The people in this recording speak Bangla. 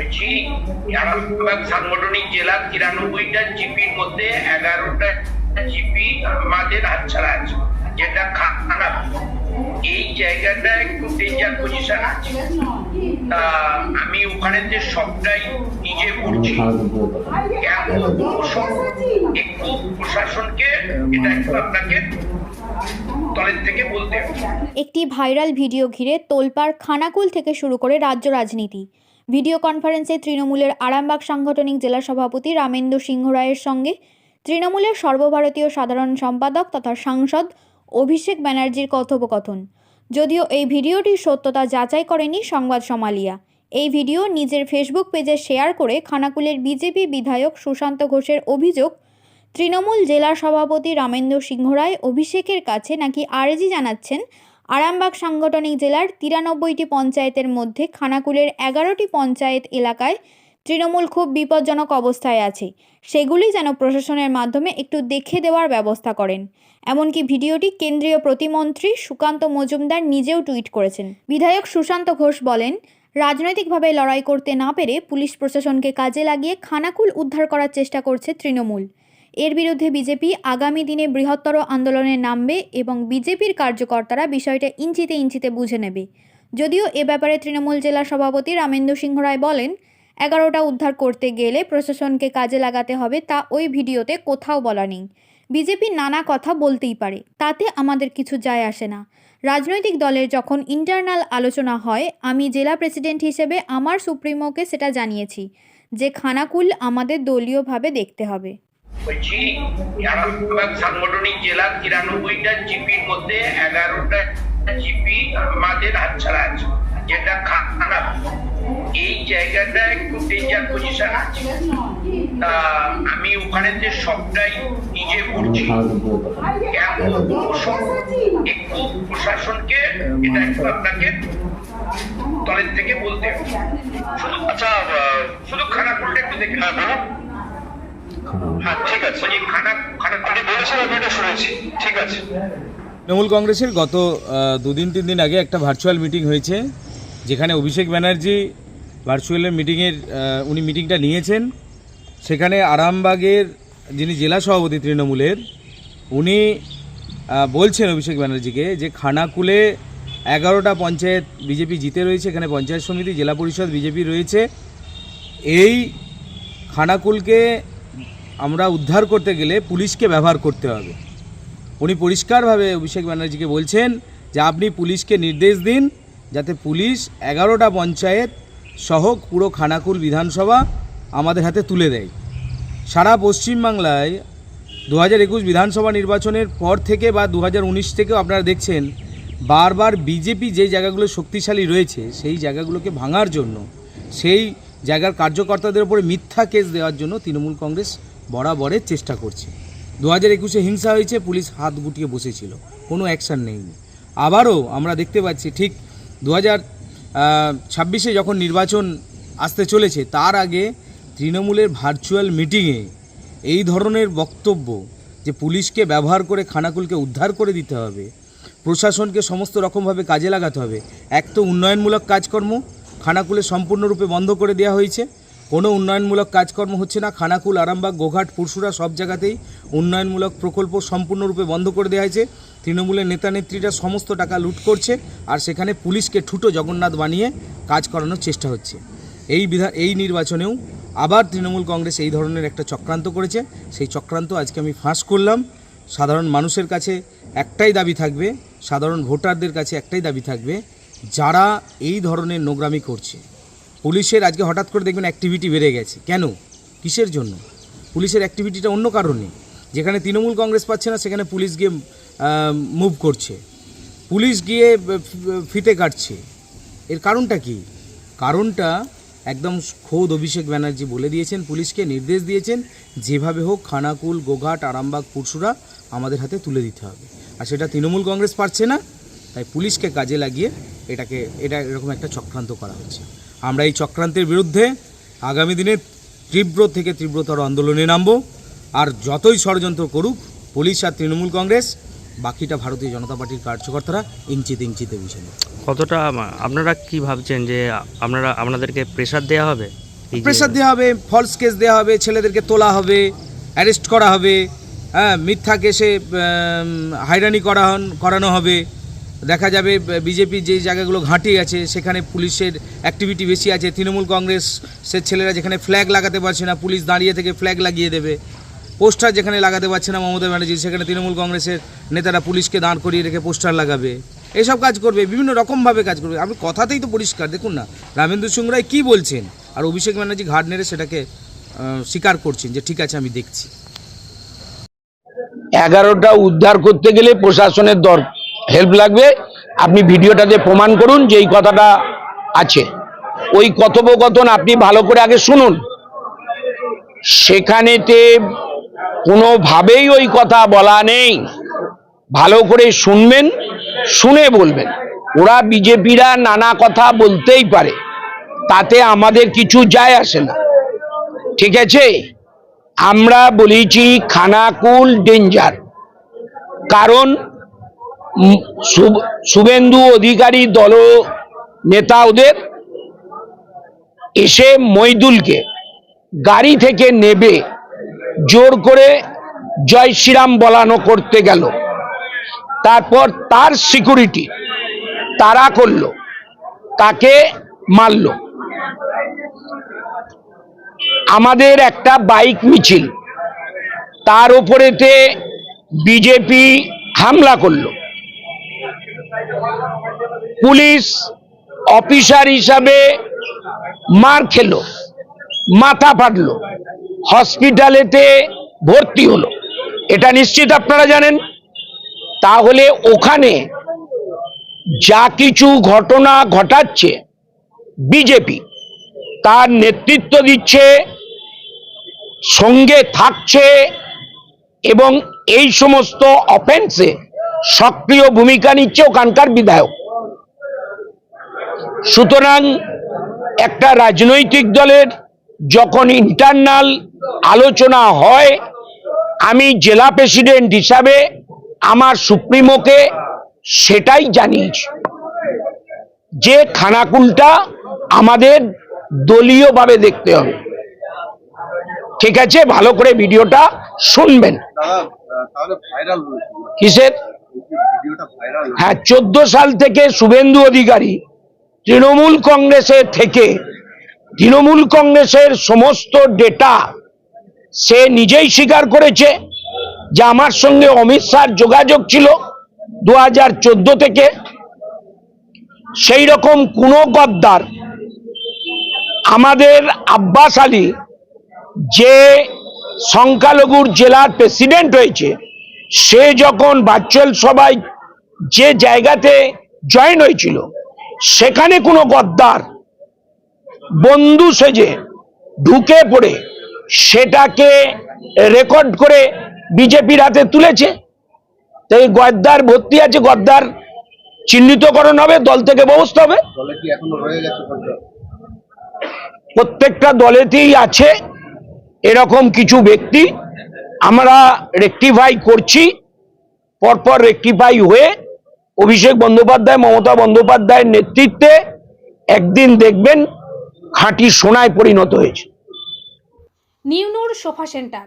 বলছি আরামবাগ সাংগঠনিক জেলার তিরানব্বইটা জিপির মধ্যে এগারোটা জিপি আমাদের হাতছাড়া আছে, যেটা খারাপ এই জায়গাটা একটু ডেঞ্জার পজিশন আছে। আমি ওখানে যে সবটাই নিজে করছি। একটু প্রশাসনকে, এটা একটু আপনাকে একটি ভাইরাল ভিডিও ঘিরে তোলপাড় খানাকুল থেকে শুরু করে রাজ্য রাজনীতি। ভিডিও কনফারেন্সে তৃণমূলের আরামবাগ সাংগঠনিক জেলা সভাপতি রামেন্দ্র সিংহ রায়ের সঙ্গে তৃণমূলের সর্বভারতীয় সাধারণ সম্পাদক তথা সাংসদ অভিষেক ব্যানার্জির কথোপকথন। যদিও এই ভিডিওটির সত্যতা যাচাই করেনি সংবাদ সমালিয়া। এই ভিডিও নিজের ফেসবুক পেজে শেয়ার করে খানাকুলের বিজেপি বিধায়ক সুশান্ত ঘোষের অভিযোগ, তৃণমূল জেলা সভাপতি রামেন্দ্র সিংহ রায় অভিষেকের কাছে নাকি আর্জি জানাচ্ছেন আরামবাগ সাংগঠনিক জেলার তিরানব্বইটি পঞ্চায়েতের মধ্যে খানাকুলের এগারোটি পঞ্চায়েত এলাকায় তৃণমূল খুব বিপজ্জনক অবস্থায় আছে। সেগুলি যেন প্রশাসনের মাধ্যমে একটু দেখে দেওয়ার ব্যবস্থা করেন। এমনকি ভিডিওটি কেন্দ্রীয় প্রতিমন্ত্রী সুকান্ত মজুমদার নিজেও টুইট করেছেন। বিধায়ক সুশান্ত ঘোষ বলেন, রাজনৈতিকভাবে লড়াই করতে না পেরে পুলিশ প্রশাসনকে কাজে লাগিয়ে খানাকুল উদ্ধার করার চেষ্টা করছে তৃণমূল। এর বিরুদ্ধে বিজেপি আগামী দিনে বৃহত্তর আন্দোলনে নামবে এবং বিজেপির কার্যকর্তারা বিষয়টা ইঞ্চিতে ইঞ্চিতে বুঝে নেবে। যদিও এ ব্যাপারে তৃণমূল জেলা সভাপতি রামেন্দ্র সিংহ রায় বলেন, এগারোটা উদ্ধার করতে গেলে প্রশাসনকে কাজে লাগাতে হবে, তা ওই ভিডিওতে কোথাও বলা নেই। বিজেপি নানা কথা বলতেই পারে, তাতে আমাদের কিছু যায় আসে না। রাজনৈতিক দলের যখন ইন্টারনাল আলোচনা হয়, আমি জেলা প্রেসিডেন্ট হিসেবে আমার সুপ্রিমোকে সেটা জানিয়েছি যে, খানাকুল আমাদের দলীয়ভাবে দেখতে হবে। বলছি সাংগঠনিক জেলার তিরানব্বইটা জিপির মধ্যে এগারোটা জিপি আমাদের হাতছাড়া আছে, যেটা খারাপ এই জায়গাটা একটু ডেঞ্জার পজিশন আছে। আমি ওখানে যে সবটাই নিজে করছি। একটু প্রশাসনকে এটা একটু আপনাকে তলের থেকে বলতে শুধু আচ্ছা শুধু খানাকুলটা একটু দেখে বলুন হ্যাঁ। ঠিক আছে। বলছি খানা খানা আমি এটা শুনেছি। ঠিক আছে। তৃণমূল কংগ্রেসের গত দুদিন তিন দিন আগে একটা ভার্চুয়াল মিটিং হয়েছে যেখানে অভিষেক ব্যানার্জি ভার্চুয়ালের মিটিংয়ের উনি মিটিংটা নিয়েছেন। সেখানে আরামবাগের যিনি জেলা সভাপতি তৃণমূলের উনি বলছেন অভিষেক ব্যানার্জিকে যে খানাকুলে এগারোটা পঞ্চায়েত বিজেপি জিতে রয়েছে এখানে পঞ্চায়েত সমিতি জেলা পরিষদ বিজেপি রয়েছে। এই খানাকুলকে আমরা উদ্ধার করতে গেলে পুলিশকে ব্যবহার করতে হবে। উনি পরিষ্কারভাবে অভিষেক ব্যানার্জিকে বলছেন যে, আপনি পুলিশকে নির্দেশ দিন যাতে পুলিশ এগারোটা পঞ্চায়েত সহ পুরো খানাকুল বিধানসভা আমাদের হাতে তুলে দেয়। সারা পশ্চিমবাংলায় দু হাজার একুশ বিধানসভা নির্বাচনের পর থেকে বা দু হাজার উনিশ থেকেও আপনারা দেখছেন, বারবার বিজেপি যে জায়গাগুলো শক্তিশালী রয়েছে, সেই জায়গাগুলোকে ভাঙার জন্য, সেই জায়গার কার্যকর্তাদের উপরে মিথ্যা কেস দেওয়ার জন্য তৃণমূল কংগ্রেস বরাবরের চেষ্টা করছে। দু হাজার একুশে হিংসা হয়েছে, পুলিশ হাত গুটিয়ে বসেছিল। কোনো অ্যাকশান নেয়নি। আবারও আমরা দেখতে পাচ্ছি, ঠিক দু হাজার ছাব্বিশে যখন নির্বাচন আসতে চলেছে, তার আগে তৃণমূলের ভার্চুয়াল মিটিংয়ে এই ধরনের বক্তব্য যে পুলিশকে ব্যবহার করে খানাকুলকে উদ্ধার করে দিতে হবে, প্রশাসনকে সমস্ত রকমভাবে কাজে লাগাতে হবে, এক তো উন্নয়নমূলক কাজকর্ম, খানাকুলে সম্পূর্ণরূপে বন্ধ করে দেওয়া হয়েছে। কোনো উন্নয়নমূলক কাজকর্ম হচ্ছে না। খানাকুল, আরামবাগ, গোঘাট পুরসুরা সব জায়গাতেই উন্নয়নমূলক প্রকল্প সম্পূর্ণরূপে বন্ধ করে দেওয়া হয়েছে। তৃণমূলের নেতা নেত্রীরা সমস্ত টাকা লুট করছে আর সেখানে পুলিশকে ঠুটো জগন্নাথ বানিয়ে কাজ করানোর চেষ্টা হচ্ছে। এই বিধান এই নির্বাচনেও আবার তৃণমূল কংগ্রেস এই ধরনের একটা চক্রান্ত করেছে। সেই চক্রান্ত আজকে আমি ফাঁস করলাম। সাধারণ মানুষের কাছে একটাই দাবি থাকবে, সাধারণ ভোটারদের কাছে একটাই দাবি থাকবে, যারা এই ধরনের নোংরামি করছে। পুলিশের আজকে হঠাৎ করে দেখবেন অ্যাক্টিভিটি বেড়ে গেছে। কেন? কিসের জন্য? পুলিশের অ্যাক্টিভিটিটা অন্য কারণে যেখানে তৃণমূল কংগ্রেস পাচ্ছে না, সেখানে পুলিশ গিয়ে মুভ করছে। পুলিশ গিয়ে ফিতে কাটছে। এর কারণটা কি? কারণটা একদম খোদ অভিষেক ব্যানার্জি বলে দিয়েছেন, পুলিশকে নির্দেশ দিয়েছেন, যেভাবে হোক খানাকুল, গোঘাট, আরামবাগ পুরসুরা আমাদের হাতে তুলে দিতে হবে। আর সেটা তৃণমূল কংগ্রেস পারছে না, তাই পুলিশকে কাজে লাগিয়ে এটাকে, এটা এরকম একটা চক্রান্ত করা হচ্ছে। আমরা এই চক্রান্তের বিরুদ্ধে আগামী দিনে তীব্র থেকে তীব্রতর আন্দোলনে নামব। আর যতই ষড়যন্ত্র করুক পুলিশ আর তৃণমূল কংগ্রেস বাকিটা ভারতীয় জনতা পার্টির কার্যকর্তারা ইঞ্চিতে ইঞ্চিতে বুঝে কতটা আপনারা কি ভাবছেন যে আপনারা আপনাদেরকে প্রেশার দেওয়া হবে? প্রেশার দেওয়া হবে ফলস কেস দেওয়া হবে ছেলেদেরকে তোলা হবে অ্যারেস্ট করা হবে হ্যাঁ মিথ্যা কেসে হাইরানি করা হন- করানো হবে। দেখা যাবে বিজেপি যে জায়গাগুলো ঘাঁটি আছে, সেখানে পুলিশের অ্যাক্টিভিটি বেশি আছে। তৃণমূল কংগ্রেসের ছেলেরা যেখানে ফ্ল্যাগ লাগাতে পারছে না, পুলিশ দাঁড়িয়ে থেকে ফ্ল্যাগ লাগিয়ে দেবে। পোস্টার যেখানে লাগাতে পারছে না মমতা ব্যানার্জি, সেখানে তৃণমূল কংগ্রেসের নেতারা পুলিশকে দাঁড় করিয়ে রেখে পোস্টার লাগাবে। এসব কাজ করবে, বিভিন্ন রকমভাবে কাজ করবে। আমি কথাতেই তো পরিষ্কার, দেখুন না রামেন্দ্র সিং রায় কী বলছেন? আর অভিষেক ব্যানার্জি ঘাট নেড়ে সেটাকে স্বীকার করছেন যে, ঠিক আছে, আমি দেখছি। এগারোটা উদ্ধার করতে গেলে প্রশাসনের দর হেল্প লাগবে। আপনি ভিডিওটাতে প্রমাণ করুন যে এই কথাটা আছে। ওই কথোপকথন আপনি ভালো করে আগে শুনুন। সেখানেতে কোনোভাবেই ওই কথা বলা নেই। ভালো করে শুনবেন, শুনে বলবেন। ওরা বিজেপিরা নানা কথা বলতেই পারে। তাতে আমাদের কিছু যায় আসে না। ঠিক আছে? আমরা বলেছি, খানাকুল ডেঞ্জার কারণ শুভেন্দু অধিকারী দল নেতা ওদের এসে মইদুলকে গাড়ি থেকে নেবে, জোর করে জয় শ্রীরাম বলানো করতে গেল। তারপর তার সিকিউরিটি তারা করল, তাকে মারলো। আমাদের একটা বাইক মিছিল, তার উপরেতে বিজেপি হামলা করল। পুলিশ অফিসার হিসাবে মার খেলো, মাথা ফাটলো, হসপিটালেতে ভর্তি হলো। এটা নিশ্চিত আপনারা জানেন? তাহলে ওখানে যা কিছু ঘটনা ঘটাচ্ছে বিজেপি, তার নেতৃত্ব দিচ্ছে, সঙ্গে থাকছে এবং এই সমস্ত অফেন্সে সক্রিয় ভূমিকা নিচ্ছে ওখানকার বিধায়ক। সুতরাং একটা রাজনৈতিক দলের যখন ইন্টারনাল আলোচনা হয় আমি জেলা প্রেসিডেন্ট হিসাবে আমার সুপ্রিমোকে সেটাই জানিয়েছি যে খানাকুলটা আমাদের দলীয়ভাবে দেখতে হবে। ঠিক আছে? ভালো করে ভিডিওটা শুনবেন। কিসের? হ্যাঁ চোদ্দ সাল থেকে শুভেন্দু অধিকারী তৃণমূল কংগ্রেসের থেকে, তৃণমূল কংগ্রেসের সমস্ত ডেটা সে নিজেই স্বীকার করেছে যে আমার সঙ্গে অমিত শাহর যোগাযোগ ছিল দু হাজার চোদ্দ থেকে। সেই রকম কোনো গদ্দার আমাদের আব্বাস আলী যে সংখ্যালঘুর জেলার প্রেসিডেন্ট হয়েছে সে যখন ভার্চুয়াল সবাই যে জায়গাতে জয়েন হয়েছিল সেখানে কোনো গদ্দার বন্ধু সেজে ঢুকে পড়ে সেটাকে রেকর্ড করে বিজেপির হাতে তুলেছে। তো এই গদ্দার ভর্তি আছে গদ্দার চিহ্নিতকরণ হবে দল থেকে ব্যবস্থা হবে। প্রত্যেকটা দলেতেই আছে এরকম কিছু ব্যক্তি আমরা রেক্টিফাই করছি, পরপর রেক্টিফাই হয়ে অভিষেক বন্দ্যোপাধ্যায়, মমতা বন্দ্যোপাধ্যায়ের নেতৃত্বে একদিন দেখবেন খাঁটি সোনায় পরিণত হয়েছে। নিউনোর সোফা সেন্টার।